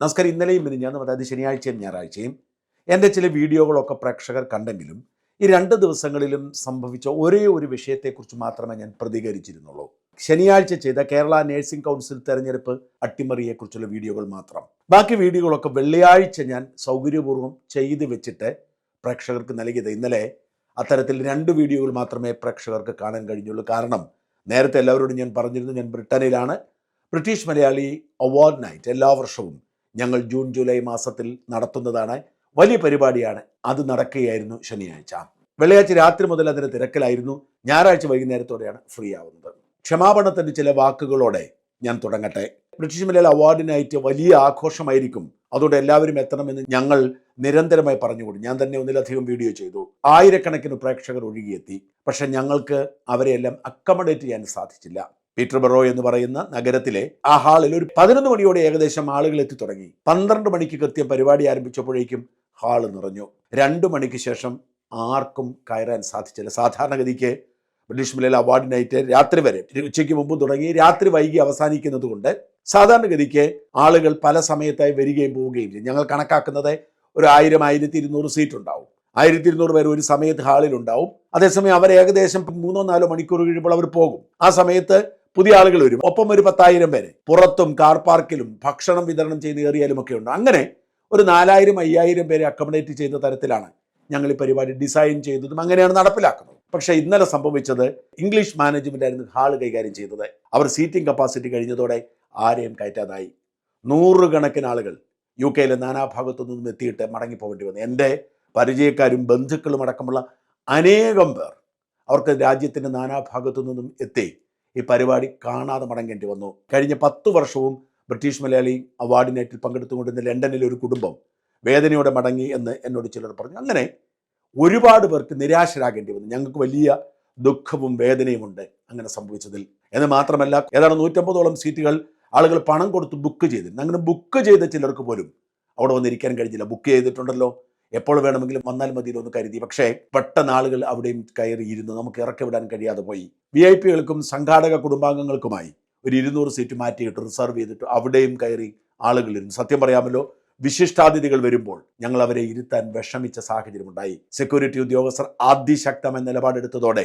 നമസ്കാരം. ഇന്നലെയും മിനിഞ്ഞാന്നും അതായത് ശനിയാഴ്ചയും ഞായറാഴ്ചയും എന്റെ ചില വീഡിയോകളൊക്കെ പ്രേക്ഷകർ കണ്ടെങ്കിലും ഈ രണ്ട് ദിവസങ്ങളിലും സംഭവിച്ച ഒരേ ഒരു വിഷയത്തെക്കുറിച്ച് മാത്രമേ ഞാൻ പ്രതികരിച്ചിരുന്നുള്ളൂ. ശനിയാഴ്ച ചെയ്ത കേരള നേഴ്സിംഗ് കൗൺസിൽ തെരഞ്ഞെടുപ്പ് അട്ടിമറിയെക്കുറിച്ചുള്ള വീഡിയോകൾ മാത്രം. ബാക്കി വീഡിയോകളൊക്കെ വെള്ളിയാഴ്ച ഞാൻ സൗകര്യപൂർവം ചെയ്ത് വെച്ചിട്ട് പ്രേക്ഷകർക്ക് നൽകിയത്. ഇന്നലെ അത്തരത്തിൽ രണ്ട് വീഡിയോകൾ മാത്രമേ പ്രേക്ഷകർക്ക് കാണാൻ കഴിഞ്ഞുള്ളൂ. കാരണം നേരത്തെ എല്ലാവരോടും ഞാൻ പറഞ്ഞിരുന്നു ഞാൻ ബ്രിട്ടനിലാണ്. ബ്രിട്ടീഷ് മലയാളി അവാർഡ് നൈറ്റ് എല്ലാ വർഷവും ഞങ്ങൾ ജൂൺ ജൂലൈ മാസത്തിൽ നടത്തുന്നതാണ് വലിയ പരിപാടിയാണ്. അത് നടക്കുകയായിരുന്നു ശനിയാഴ്ച. വെള്ളിയാഴ്ച രാത്രി മുതൽ അതിന് തിരക്കിലായിരുന്നു. ഞായറാഴ്ച വൈകുന്നേരത്തോടെയാണ് ഫ്രീ ആവുന്നത്. ക്ഷമാപണത്തിന്റെ ചില വാക്കുകളോടെ ഞാൻ തുടങ്ങട്ടെ. ബ്രിട്ടീഷ് മലയാള അവാർഡിനായിട്ട് വലിയ ആഘോഷമായിരിക്കും. അതുകൊണ്ട് എല്ലാവരും എത്തണമെന്ന് ഞങ്ങൾ നിരന്തരമായി പറഞ്ഞുകൊണ്ടു ഞാൻ തന്നെ ഒന്നിലധികം വീഡിയോ ചെയ്തു. ആയിരക്കണക്കിന് പ്രേക്ഷകർ ഒഴുകിയെത്തി. പക്ഷെ ഞങ്ങൾക്ക് അവരെയെല്ലാം അക്കമഡേറ്റ് ചെയ്യാൻ സാധിച്ചില്ല. പീറ്റർബറോ എന്ന് പറയുന്ന നഗരത്തിലെ ആ ഹാളിൽ ഒരു പതിനൊന്ന് മണിയോടെ ഏകദേശം ആളുകൾ എത്തി തുടങ്ങി. പന്ത്രണ്ട് മണിക്ക് കൃത്യം പരിപാടി ആരംഭിച്ചപ്പോഴേക്കും ഹാൾ നിറഞ്ഞു. രണ്ടു മണിക്ക് ശേഷം ആർക്കും കയറാൻ സാധിച്ചില്ല. സാധാരണഗതിക്ക് ബ്രിട്ടീഷ് മലയാള അവാർഡ് നൈറ്റ് രാത്രി വരെ ഉച്ചയ്ക്ക് മുമ്പ് തുടങ്ങി രാത്രി വൈകി അവസാനിക്കുന്നത് കൊണ്ട് സാധാരണഗതിക്ക് ആളുകൾ പല സമയത്തായി വരികയും പോവുകയും ചെയ്യും. ഞങ്ങൾ കണക്കാക്കുന്നത് ഒരു ആയിരം ആയിരത്തി ഇരുന്നൂറ് സീറ്റ് ഉണ്ടാവും. ആയിരത്തി ഇരുന്നൂറ് പേർ ഒരു സമയത്ത് ഹാളിൽ ഉണ്ടാവും. അതേസമയം അവർ ഏകദേശം മൂന്നോ നാലോ മണിക്കൂർ കഴിയുമ്പോൾ അവർ പോകും. ആ സമയത്ത് പുതിയ ആളുകൾ വരും. ഒപ്പം ഒരു പത്തായിരം പേര്. പുറത്തും കാർ പാർക്കിലും ഭക്ഷണം വിതരണം ചെയ്ത് കയറിയാലും ഒക്കെ ഉണ്ട്. അങ്ങനെ ഒരു നാലായിരം അയ്യായിരം പേരെ അക്കോമഡേറ്റ് ചെയ്യുന്ന തരത്തിലാണ് ഞങ്ങൾ ഈ പരിപാടി ഡിസൈൻ ചെയ്തതും അങ്ങനെയാണ് നടപ്പിലാക്കുന്നത്. പക്ഷേ ഇന്നലെ സംഭവിച്ചത് ഇംഗ്ലീഷ് മാനേജ്മെന്റ് ആയിരുന്നു ഹാൾ കൈകാര്യം ചെയ്തത്. അവർ സീറ്റിംഗ് കപ്പാസിറ്റി കഴിഞ്ഞതോടെ ആരെയും കയറ്റാതായി. നൂറുകണക്കിന് ആളുകൾ യു കെയിലെ നാനാഭാഗത്തു നിന്നും എത്തിയിട്ട് മടങ്ങി മടങ്ങിപ്പോകേണ്ടി വന്നു. എന്റെ പരിചയക്കാരും ബന്ധുക്കളും അടക്കമുള്ള അനേകം പേർ അവർക്ക് രാജ്യത്തിന്റെ നാനാഭാഗത്തു നിന്നും എത്തി. ഈ പരിപാടി കാണാതെ മടങ്ങേണ്ടി വന്നു. കഴിഞ്ഞ പത്ത് വർഷവും ബ്രിട്ടീഷ് മലയാളി അവാർഡ് നൈറ്റിൽ പങ്കെടുത്തുകൊണ്ടിരുന്ന ലണ്ടനിലെ ഒരു കുടുംബം വേദനയോടെ മടങ്ങി എന്ന് എന്നോട് ചിലർ പറഞ്ഞു. അങ്ങനെ ഒരുപാട് പേർക്ക് നിരാശരാകേണ്ടി വന്നു. ഞങ്ങൾക്ക് വലിയ ദുഃഖവും വേദനയുമുണ്ട് അങ്ങനെ സംഭവിച്ചതിൽ. എന്ന് മാത്രമല്ല ഏതാണ്ട് നൂറ്റമ്പതോളം സീറ്റുകൾ ആളുകൾ പണം കൊടുത്ത് ബുക്ക് ചെയ്തിരുന്നു. അങ്ങനെ ബുക്ക് ചെയ്ത ചിലർക്ക് പോലും അവിടെ വന്നിരിക്കാൻ കഴിഞ്ഞില്ല. ബുക്ക് ചെയ്തിട്ടുണ്ടല്ലോ. എപ്പോൾ വേണമെങ്കിലും വന്നാൽ മതിയല്ലോ എന്ന് കരുതി. പക്ഷേ പെട്ടെന്ന് ആളുകൾ അവിടെയും കയറിയിരുന്നു. നമുക്ക് ഇറക്കിവിടാൻ കഴിയാതെ പോയി. വി ഐ പികൾക്കും സംഘാടക കുടുംബാംഗങ്ങൾക്കുമായി ഒരു ഇരുന്നൂറ് സീറ്റ് മാറ്റിയിട്ട് റിസർവ് ചെയ്തിട്ട് അവിടെയും കയറി ആളുകളിരുന്നു. സത്യം പറയാമല്ലോ വിശിഷ്ടാതിഥികൾ വരുമ്പോൾ ഞങ്ങൾ അവരെ ഇരുത്താൻ വിഷമിച്ച സാഹചര്യമുണ്ടായി. സെക്യൂരിറ്റി ഉദ്യോഗസ്ഥർ അതിശക്തമായ നിലപാടെടുത്തതോടെ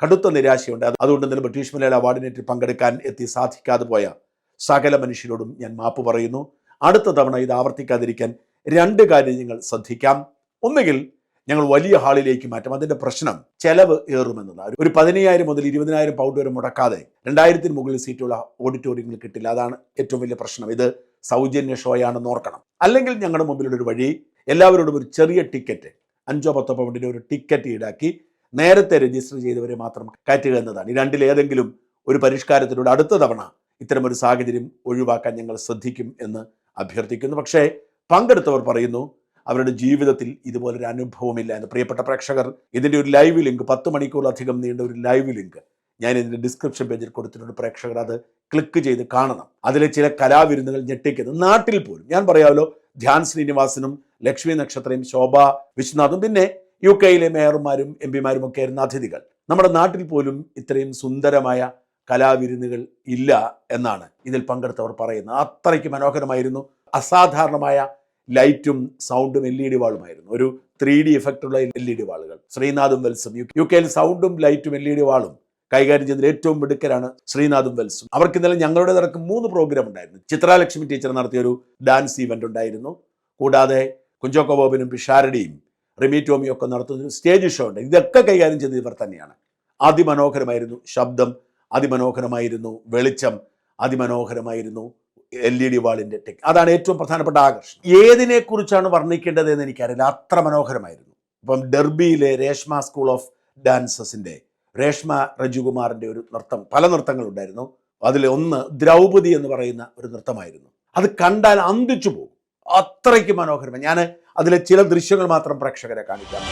കടുത്ത നിരാശയുണ്ട്. അതുകൊണ്ട് തന്നെ ബ്രിട്ടീഷ് മലയാള വാർഡിനേറ്റിൽ പങ്കെടുക്കാൻ എത്തി സാധിക്കാതെ പോയ സകല മനുഷ്യരോടും ഞാൻ മാപ്പ് പറയുന്നു. അടുത്ത തവണ ഇത് ആവർത്തിക്കാതിരിക്കാൻ രണ്ട് കാര്യം നിങ്ങൾ ശ്രദ്ധിക്കാം. ഒന്നുകിൽ ഞങ്ങൾ വലിയ ഹാളിലേക്ക് മാറ്റും. അതിന്റെ പ്രശ്നം ചെലവ് ഏറുമെന്നതാണ് ഒരു പതിനയ്യായിരം മുതൽ ഇരുപതിനായിരം പൗണ്ട് വരെ മുടക്കാതെ രണ്ടായിരത്തിന് മുകളിൽ സീറ്റുള്ള ഓഡിറ്റോറിയങ്ങൾ കിട്ടില്ല. അതാണ് ഏറ്റവും വലിയ പ്രശ്നം. ഇത് സൗജന്യ ഷോയാണെന്ന് ഓർക്കണം. അല്ലെങ്കിൽ ഞങ്ങളുടെ മുമ്പിലുള്ള ഒരു വഴി എല്ലാവരോടും ഒരു ചെറിയ ടിക്കറ്റ് അഞ്ചോ പത്തോ പൗണ്ടിന്റെ ഒരു ടിക്കറ്റ് ഈടാക്കി നേരത്തെ രജിസ്റ്റർ ചെയ്തവരെ മാത്രം കയറ്റുക എന്നതാണ്. ഈ രണ്ടിലേതെങ്കിലും ഒരു പരിഷ്കാരത്തിലൂടെ അടുത്ത തവണ ഇത്തരമൊരു സാഹചര്യം ഒഴിവാക്കാൻ ഞങ്ങൾ ശ്രദ്ധിക്കും എന്ന് അഭ്യർത്ഥിക്കുന്നു. പക്ഷേ പങ്കെടുത്തവർ പറയുന്നു അവരുടെ ജീവിതത്തിൽ ഇതുപോലൊരു അനുഭവമില്ല എന്ന്. പ്രിയപ്പെട്ട പ്രേക്ഷകർ ഇതിന്റെ ഒരു ലൈവ് ലിങ്ക് പത്ത് മണിക്കൂറിലധികം നീണ്ട ഒരു ലൈവ് ലിങ്ക് ഞാൻ ഇതിന്റെ ഡിസ്ക്രിപ്ഷൻ പേജിൽ കൊടുത്തിട്ടുണ്ട്. പ്രേക്ഷകർ അത് ക്ലിക്ക് ചെയ്ത് കാണണം. അതിലെ ചില കലാവിരുന്നുകൾ ഞെട്ടിക്കുന്നു നാട്ടിൽ പോലും ഞാൻ പറയാമല്ലോ ധ്യാൻ ശ്രീനിവാസനും ലക്ഷ്മി നക്ഷത്രയും ശോഭ വിശ്വനാഥും പിന്നെ യു കെയിലെ മേയർമാരും എം പിമാരും ഒക്കെ ആയിരുന്ന അതിഥികൾ. നമ്മുടെ നാട്ടിൽ പോലും ഇത്രയും സുന്ദരമായ കലാവിരുന്നുകൾ ഇല്ല എന്നാണ് ഇതിൽ പങ്കെടുത്തവർ പറയുന്നത്. അത്രയ്ക്ക് മനോഹരമായിരുന്നു. അസാധാരണമായ ലൈറ്റും സൗണ്ടും എൽ ഇ ഡി വാളുമായിരുന്നു. ഒരു ത്രീ ഡി എഫക്റ്റ് ഉള്ള എൽ ഇ ഡി വാളുകൾ. ശ്രീനാഥും വെൽസും. യു- കെയിൽ സൗണ്ടും ലൈറ്റും എൽ ഇ ഡി വാളും കൈകാര്യം ചെയ്യുന്ന ഏറ്റവും മിടുക്കരാണ് ശ്രീനാഥും വെൽസും. അവർക്ക് ഇന്നലെ ഞങ്ങളുടെ നിരക്ക് മൂന്ന് പ്രോഗ്രാം ഉണ്ടായിരുന്നു. ചിത്രാലക്ഷ്മി ടീച്ചർ നടത്തിയ ഒരു ഡാൻസ് ഇവന്റ് ഉണ്ടായിരുന്നു. കൂടാതെ കുഞ്ചോക്കോ ബോബിനും പിഷാരടിയും റിമി ടോമിയും ഒക്കെ നടത്തുന്ന സ്റ്റേജ് ഷോ ഉണ്ട്. ഇതൊക്കെ കൈകാര്യം ചെയ്തത് ഇവർ തന്നെയാണ്. അതിമനോഹരമായിരുന്നു ശബ്ദം അതിമനോഹരമായിരുന്നു വെളിച്ചം അതിമനോഹരമായിരുന്നു എൽ ഇ ഡി വാളിന്റെ ടെക് അതാണ് ഏറ്റവും പ്രധാനപ്പെട്ട ആകർഷണം. ഏതിനെക്കുറിച്ചാണ് വർണിക്കേണ്ടത് എന്ന് എനിക്കറിയില്ല. അത്ര മനോഹരമായിരുന്നു. ഇപ്പം ഡെർബിയിലെ രേഷ്മ സ്കൂൾ ഓഫ് ഡാൻസസിന്റെ രേഷ്മ രജുകുമാറിന്റെ ഒരു നൃത്തം പല നൃത്തങ്ങളുണ്ടായിരുന്നു. അതിൽ ഒന്ന് ദ്രൗപദി എന്ന് പറയുന്ന ഒരു നൃത്തമായിരുന്നു. അത് കണ്ടാൽ അന്തിച്ചു പോകും. അത്രയ്ക്ക് മനോഹരമാണ് ഞാൻ അതിലെ ചില ദൃശ്യങ്ങൾ മാത്രം പ്രേക്ഷകരെ കാണിക്കാം.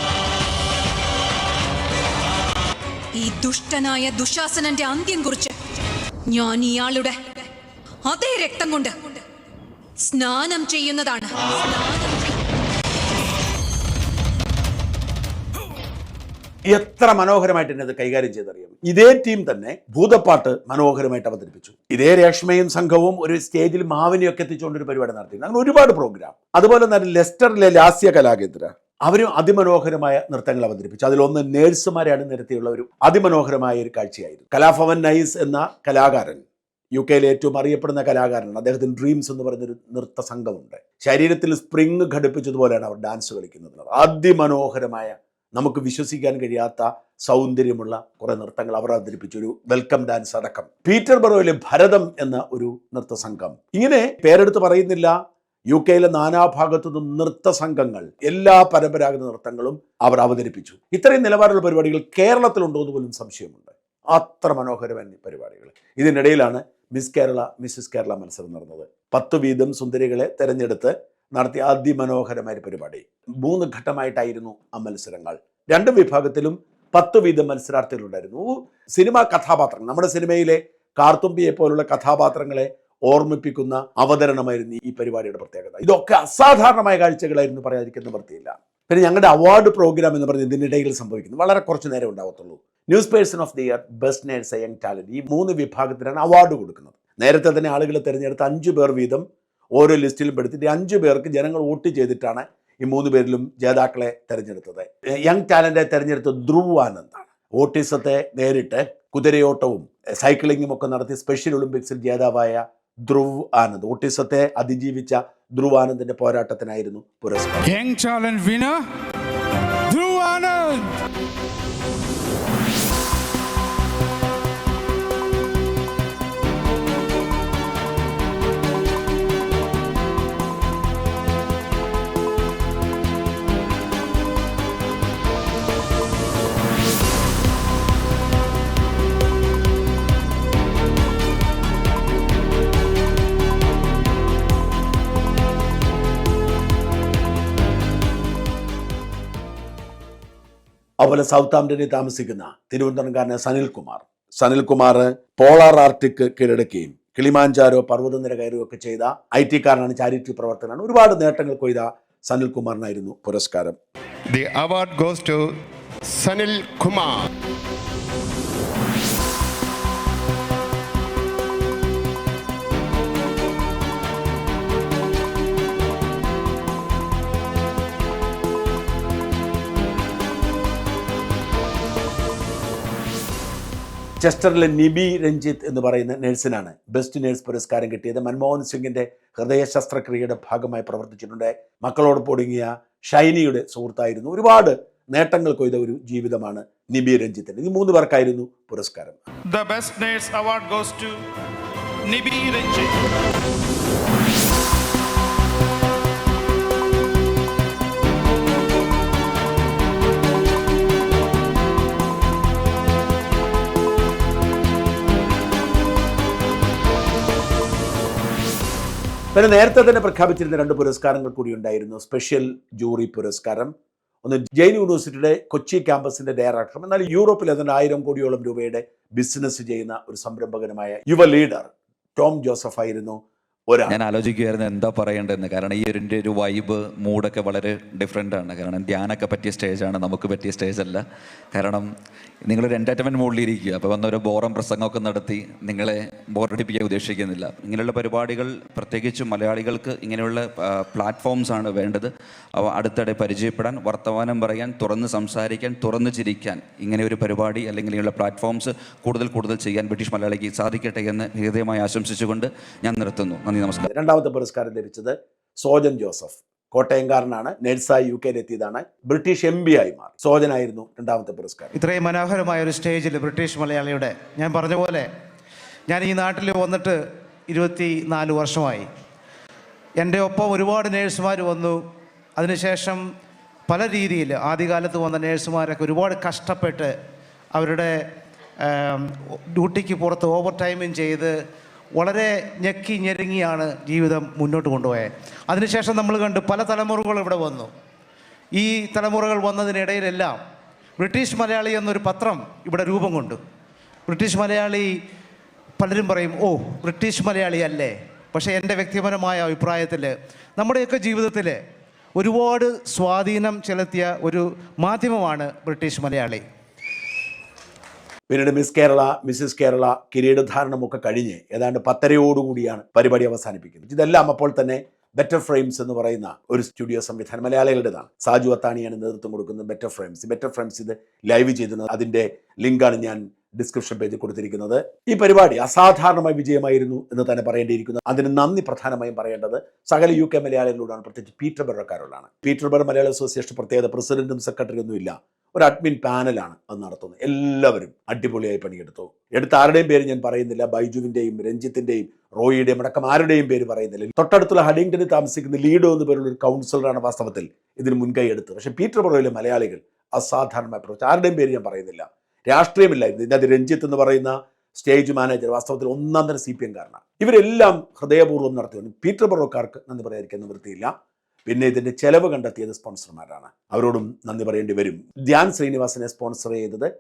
ഈ ദുഷ്ടനായ ദുശാസനന്റെ അന്ത്യം കുറിച്ച് ഞാൻ ഇയാളുടെ അതേ രക്തം കൊണ്ട് സ്നാനം ചെയ്യുന്നതാണ്. എത്ര മനോഹരമായിട്ട് എന്നെ അത് കൈകാര്യം ചെയ്തറിയാം? ഇതേ ടീം തന്നെ ഭൂതപ്പാട്ട് മനോഹരമായിട്ട് അവതരിപ്പിച്ചു. ഇതേ രേഷ്മയും സംഘവും ഒരു സ്റ്റേജിൽ മാവിനെയൊക്കെ എത്തിച്ചുകൊണ്ട് ഒരു പരിപാടി നടത്തി. അങ്ങനെ ഒരുപാട് പ്രോഗ്രാം അതുപോലെ തന്നെ ലെസ്റ്ററിലെ ലാസ്യ കലാകേന്ദ്ര. അവരും അതിമനോഹരമായ നൃത്തങ്ങൾ അവതരിപ്പിച്ചു. അതിലൊന്ന് നേഴ്സുമാരാണ് നിരത്തിയുള്ള ഒരു അതിമനോഹരമായ ഒരു കാഴ്ചയായിരുന്നു. കലാഭവൻ നൈസ് എന്ന കലാകാരൻ. യു കെയിലെ ഏറ്റവും അറിയപ്പെടുന്ന കലാകാരനാണ്. അദ്ദേഹത്തിന് ഡ്രീംസ് എന്ന് പറയുന്നൊരു നൃത്ത സംഘമുണ്ട്. ശരീരത്തിൽ സ്പ്രിങ് ഘടിപ്പിച്ചതുപോലെയാണ് അവർ ഡാൻസ് കളിക്കുന്നത്. അതിമനോഹരമായ നമുക്ക് വിശ്വസിക്കാൻ കഴിയാത്ത സൗന്ദര്യമുള്ള കുറെ നൃത്തങ്ങൾ അവർ അവതരിപ്പിച്ചു. ഒരു വെൽക്കം ഡാൻസ് അടക്കം. പീറ്റർ ബറോയിലെ ഭരതം എന്ന ഒരു നൃത്ത സംഘം. ഇങ്ങനെ പേരെടുത്ത് പറയുന്നില്ല. യു കെയിലെ നാനാഭാഗത്തു നിന്നും നൃത്ത സംഘങ്ങൾ എല്ലാ പരമ്പരാഗത നൃത്തങ്ങളും അവർ അവതരിപ്പിച്ചു. ഇത്രയും നിലവാരമുള്ള പരിപാടികൾ കേരളത്തിലുണ്ടോ എന്ന് പോലും സംശയമുണ്ട്. അത്ര മനോഹരമായ പരിപാടികൾ. ഇതിനിടയിലാണ് മിസ് കേരള മിസ്സിസ് കേരള മത്സരം നടന്നത്. പത്ത് വീതം സുന്ദരികളെ തെരഞ്ഞെടുത്ത് നടത്തിയ അതിമനോഹരമായ പരിപാടി. മൂന്ന് ഘട്ടമായിട്ടായിരുന്നു ആ മത്സരങ്ങൾ. രണ്ട് വിഭാഗത്തിലും പത്ത് വീതം മത്സരാർത്ഥികളുണ്ടായിരുന്നു. സിനിമാ കഥാപാത്രങ്ങൾ നമ്മുടെ സിനിമയിലെ കാർത്തുമ്പിയെ പോലുള്ള കഥാപാത്രങ്ങളെ ഓർമ്മിപ്പിക്കുന്ന അവതരണമായിരുന്നു ഈ പരിപാടിയുടെ പ്രത്യേകത. ഇതൊക്കെ അസാധാരണമായ കാഴ്ചകളായിരുന്നു പറയാതിരിക്കുന്ന വൃത്തിയില്ല. പിന്നെ ഞങ്ങളുടെ അവാർഡ് പ്രോഗ്രാം എന്ന് പറഞ്ഞ് ഇതിനിടയിൽ സംഭവിക്കുന്നു. വളരെ കുറച്ച് നേരം ഉണ്ടാവത്തുള്ളൂ. News person of the year best nurse young talent ഈ മൂന്ന് വിഭാഗത്തിനാണ് അവാർഡ് കൊടുക്കുന്നത്. നേരത്തെ തന്നെ ആളുകൾ തിരഞ്ഞെടുത്ത് അഞ്ച് പേർ വീതം ഓരോ ലിസ്റ്റിലും പെടുത്തിട്ട് അഞ്ച് പേർക്ക് ജനങ്ങൾ വോട്ട് ചെയ്തിട്ടാണ് ഈ മൂന്ന് പേരിലും ജേതാക്കളെ തിരഞ്ഞെടുത്തത്. യങ് ടാലന്റെ തിരഞ്ഞെടുത്ത ധ്രുവ് ആനന്ദാണ് ഓട്ടിസത്തെ നേരിട്ട് കുതിരയോട്ടവും സൈക്ലിങ്ങും ഒക്കെ നടത്തി സ്പെഷ്യൽ ഒളിമ്പിക്സിൽ ജേതാവായ ധ്രുവ് ആനന്ദ്. ഓട്ടിസത്തെ അതിജീവിച്ച ധ്രുവ് ആനന്ദിന്റെ പോരാട്ടത്തിനായിരുന്നു പുരസ്കാരം. അതുപോലെ സൗത്ത് ആംപ്ടണിൽ താമസിക്കുന്ന തിരുവനന്തപുരംകാരനായ സനിൽകുമാർ സനിൽകുമാർ പോളാർ ആർട്ടിക് കീഴടക്കുകയും കിളിമാഞ്ചാരോ പർവതനിര കയറുകയൊക്കെ ചെയ്ത ഐ ടിക്കാരനാണ് ചാരിറ്റി പ്രവർത്തനമാണ് ഒരുപാട് നേട്ടങ്ങൾ കൊയ്ത സനിൽകുമാറിനായിരുന്നു പുരസ്കാരം. The award goes to Sanil Kumar. ചെസ്റ്ററിലെ നിബി രഞ്ജിത്ത് എന്ന് പറയുന്ന നഴ്സിനാണ് ബെസ്റ്റ് നഴ്സ് പുരസ്കാരം കിട്ടിയത്. മൻമോഹൻ സിംഗിന്റെ ഹൃദയ ശസ്ത്രക്രിയയുടെ ഭാഗമായി പ്രവർത്തിച്ചിട്ടുണ്ട്. മക്കളോടൊപ്പം ഒടുങ്ങിയ ഷൈനിയുടെ സുഹൃത്തായിരുന്നു. ഒരുപാട് നേട്ടങ്ങൾ കൊയ്ത ഒരു ജീവിതമാണ് നിബി രഞ്ജിത്തിന് ഈ മൂന്ന് പേർക്കായിരുന്നു പുരസ്കാരം. The Best Nurse Award goes to Nibi Ranjit. പിന്നെ നേരത്തെ തന്നെ പ്രഖ്യാപിച്ചിരുന്ന രണ്ട് പുരസ്കാരങ്ങൾ കൂടി ഉണ്ടായിരുന്നു. സ്പെഷ്യൽ ജൂറി പുരസ്കാരം ഒന്ന് ജെയിൻ യൂണിവേഴ്സിറ്റിയുടെ കൊച്ചി ക്യാമ്പസിന്റെ ഡയറക്ടറും എന്നാൽ യൂറോപ്പിൽ ഏതാണ്ട് ആയിരം കോടിയോളം രൂപയുടെ ബിസിനസ് ചെയ്യുന്ന ഒരു സംരംഭകനുമായ യുവ ലീഡർ ടോം ജോസഫ് ആയിരുന്നു ഞാൻ ആലോചിക്കുമായിരുന്നു എന്താ പറയേണ്ടതെന്ന്. കാരണം ഈ ഒരു ഒരു വൈബ് മൂഡൊക്കെ വളരെ ഡിഫറെന്റ് ആണ്. കാരണം ധ്യാനൊക്കെ പറ്റിയ സ്റ്റേജാണ് നമുക്ക് പറ്റിയ സ്റ്റേജ് അല്ല. കാരണം നിങ്ങളൊരു എന്റർടൈൻമെന്റ് മൂഡിലിരിക്കുക അപ്പോൾ വന്ന ഒരു ബോറം പ്രസംഗമൊക്കെ നടത്തി നിങ്ങളെ ബോറടിപ്പിക്കാൻ ഉദ്ദേശിക്കുന്നില്ല. ഇങ്ങനെയുള്ള പരിപാടികൾ പ്രത്യേകിച്ച് മലയാളികൾക്ക് ഇങ്ങനെയുള്ള പ്ലാറ്റ്ഫോംസ് ആണ് വേണ്ടത്. അവ അടുത്തിടെ പരിചയപ്പെടാൻ വർത്തമാനം പറയാൻ തുറന്ന് സംസാരിക്കാൻ തുറന്ന് ചിരിക്കാൻ ഇങ്ങനെ ഒരു പരിപാടി അല്ലെങ്കിൽ ഇങ്ങനെയുള്ള പ്ലാറ്റ്ഫോംസ് കൂടുതൽ കൂടുതൽ ചെയ്യാൻ ബ്രിട്ടീഷ് മലയാളിക്ക് സാധിക്കട്ടെ എന്ന് ഹൃദയമായി ആശംസിച്ചുകൊണ്ട് ഞാൻ നിർത്തുന്നു. നന്ദി നമസ്കാരം. രണ്ടാമത്തെ പുരസ്കാരം ലഭിച്ചത് സോജൻ ജോസഫ്. കോട്ടയംകാരനാണ് നേഴ്സായി യു കെയിലെത്തിയതാണ് ബ്രിട്ടീഷ് എം ബി ആയി മാറി. സോജനായിരുന്നു രണ്ടാമത്തെ പുരസ്കാരം. ഇത്രയും മനോഹരമായ ഒരു സ്റ്റേജിൽ ബ്രിട്ടീഷ് മലയാളിയുടെ ഞാൻ പറഞ്ഞ പോലെ ഞാൻ ഈ നാട്ടിൽ വന്നിട്ട് ഇരുപത്തി നാല് വർഷമായി. എന്റെ ഒപ്പം ഒരുപാട് നേഴ്സുമാർ വന്നു. അതിനുശേഷം പല രീതിയിൽ ആദ്യകാലത്ത് വന്ന നേഴ്സുമാരൊക്കെ ഒരുപാട് കഷ്ടപ്പെട്ട് അവരുടെ ഡ്യൂട്ടിക്ക് പുറത്ത് ഓവർ ടൈമും ചെയ്ത് വളരെ ഞെക്കി ഞെരുങ്ങിയാണ് ജീവിതം മുന്നോട്ട് കൊണ്ടുപോയത്. അതിനുശേഷം നമ്മൾ കണ്ട് പല തലമുറകൾ ഇവിടെ വന്നു. ഈ തലമുറകൾ വന്നതിനിടയിലെല്ലാം ബ്രിട്ടീഷ് മലയാളി എന്നൊരു പത്രം ഇവിടെ രൂപം കൊണ്ടു. ബ്രിട്ടീഷ് മലയാളി പലരും പറയും ഓ ബ്രിട്ടീഷ് മലയാളി അല്ലേ? പക്ഷേ എന്റെ വ്യക്തിപരമായ അഭിപ്രായത്തിൽ നമ്മുടെയൊക്കെ ജീവിതത്തിൽ ഒരുപാട് സ്വാധീനം ചെലുത്തിയ ഒരു മാധ്യമമാണ് ബ്രിട്ടീഷ് മലയാളി. പിന്നീട് മിസ് കേരള മിസ്സിസ് കേരള കിരീടധാരണമൊക്കെ കഴിഞ്ഞ് ഏതാണ്ട് പത്തരയോടുകൂടിയാണ് പരിപാടി അവസാനിപ്പിക്കുന്നത്. ഇതെല്ലാം അപ്പോൾ തന്നെ ബെറ്റർ ഫ്രെയിംസ് എന്ന് പറയുന്ന ഒരു സ്റ്റുഡിയോ സംവിധാനം മലയാളികളുടേതാണ്. സാജു അത്താണിയാണ് നേതൃത്വം കൊടുക്കുന്നത് ബെറ്റർ ഫ്രെയിംസ് ബെറ്റർ ഫ്രെയിംസ് ഇത് ലൈവ് ചെയ്തിരുന്നത്. അതിന്റെ ലിങ്കാണ് ഞാൻ ഡിസ്ക്രിപ്ഷൻ പേജിൽ കൊടുത്തിരിക്കുന്നത്. ഈ പരിപാടി അസാധാരണമായ വിജയമായിരുന്നു എന്ന് തന്നെ പറയേണ്ടിയിരിക്കുന്നു. അതിന് നന്ദി പ്രധാനമായും പറയേണ്ടത് സകല യു കെ മലയാളികളോടാണ്. പ്രത്യേകിച്ച് പീറ്റർ ബെറക്കാരോടാണ്. പീറ്റർ ബെർ മലയാള അസോസിയേഷൻ പ്രത്യേകത പ്രസിഡന്റും സെക്രട്ടറിയൊന്നുമില്ല. ഒരു അഡ്മിൻ പാനലാണ് അത് നടത്തുന്നത്. എല്ലാവരും അടിപൊളിയായി പണിയെടുത്തു. എടുത്ത ആരുടെയും പേര് ഞാൻ പറയുന്നില്ല. ബൈജുവിന്റെയും രഞ്ജിത്തിന്റെയും റോയിയുടെയും അടക്കം ആരുടെയും പേര് പറയുന്നില്ല. തൊട്ടടുത്തുള്ള ഹഡിങ്ടണിൽ താമസിക്കുന്ന ലീഡോ എന്ന് പേരുള്ള ഒരു കൗൺസിലറാണ് വാസ്തവത്തിൽ ഇതിന് മുൻകൈ എടുത്തത്. പക്ഷേ പീറ്റർ പുറയിലെ മലയാളികൾ അസാധാരണമായി പ്രവർത്തിച്ചു ആരുടെയും പേര് ഞാൻ പറയുന്നില്ല. രാഷ്ട്രീയമില്ലായിരുന്നു. ഇതിനകത്ത് രഞ്ജിത്ത് എന്ന് പറയുന്ന സ്റ്റേജ് മാനേജർ വാസ്തവത്തിൽ ഒന്നാം തരം സി പി എം കാരണം ഇവരെല്ലാം ഹൃദയപൂർവം നടത്തിയുണ്ട് പീറ്റർ ബറോക്കാർക്ക് നന്ദി പറയാതിരിക്കാൻ നിവൃത്തിയില്ല. പിന്നെ ഇതിന്റെ ചെലവ് കണ്ടെത്തിയത് സ്പോൺസർമാരാണ്. അവരോടും നന്ദി പറയേണ്ടി വരും. ധ്യാൻ ശ്രീനിവാസനെ സ്പോൺസർ ചെയ്തത്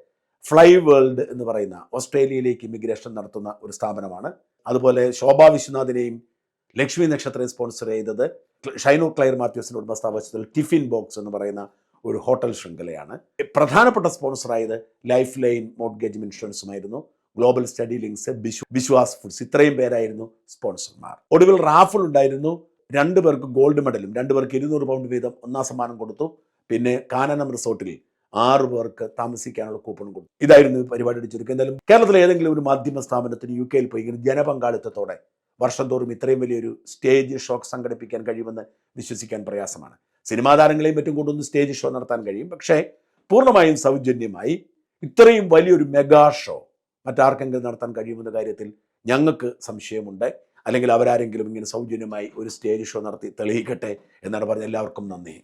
ഫ്ലൈ വേൾഡ് എന്ന് പറയുന്ന ഓസ്ട്രേലിയയിലേക്ക് ഇമിഗ്രേഷൻ നടത്തുന്ന ഒരു സ്ഥാപനമാണ്. അതുപോലെ ശോഭാ വിശ്വനാഥിനെയും ലക്ഷ്മി നക്ഷത്രയും സ്പോൺസർ ചെയ്തത് ഷൈനോ ക്ലയർ മാത്യൂസിന്റെ ഉടമസ്ഥാപനത്തിൽ ടിഫിൻ ബോക്സ് എന്ന് പറയുന്ന ഒരു ഹോട്ടൽ ശൃംഖലയാണ്. പ്രധാനപ്പെട്ട സ്പോൺസറായത് life line mortgage ഇൻഷുറൻസുമായിരുന്നു. Global study links Biswas foods ഇത്രയും പേരായിരുന്നു സ്പോൺസർമാർ. ഒടുവിൽ റാഫൽ ഉണ്ടായിരുന്നു. രണ്ടു പേർക്ക് ഗോൾഡ് മെഡലും രണ്ടു പേർക്ക് ഇരുന്നൂറ് പൗണ്ട് വീതം ഒന്നാം സമ്മാനം കൊടുത്തു. പിന്നെ കാനനം റിസോർട്ടിൽ ആറ് പേർക്ക് താമസിക്കാനുള്ള കൂപ്പൺ കൊടുത്തു. ഇതായിരുന്നു പരിപാടിയുടെ ചുരുക്കം എന്തായാലും കേരളത്തിലെ ഏതെങ്കിലും ഒരു മാധ്യമ സ്ഥാപനത്തിന് യു കെയിൽ പോയി ഇങ്ങനെ ജനപങ്കാളിത്തത്തോടെ വർഷം തോറും ഇത്രയും വലിയൊരു സ്റ്റേജ് ഷോ സംഘടിപ്പിക്കാൻ കഴിയുമെന്ന് വിശ്വസിക്കാൻ പ്രയാസമാണ്. സിനിമാ താരങ്ങളെയും മറ്റും കൊണ്ടൊന്ന് സ്റ്റേജ് ഷോ നടത്താൻ കഴിയും. പക്ഷേ പൂർണമായും സൗജന്യമായി ഇത്രയും വലിയൊരു മെഗാ ഷോ മറ്റാർക്കെങ്കിലും നടത്താൻ കഴിയുമെന്ന കാര്യത്തിൽ ഞങ്ങൾക്ക് സംശയമുണ്ട്. അല്ലെങ്കിൽ അവരാരെങ്കിലും ഇങ്ങനെ സൗജന്യമായി ഒരു സ്റ്റേജ് ഷോ നടത്തി തെളിയിക്കട്ടെ എന്നാണ് പറഞ്ഞ എല്ലാവർക്കും നന്ദി.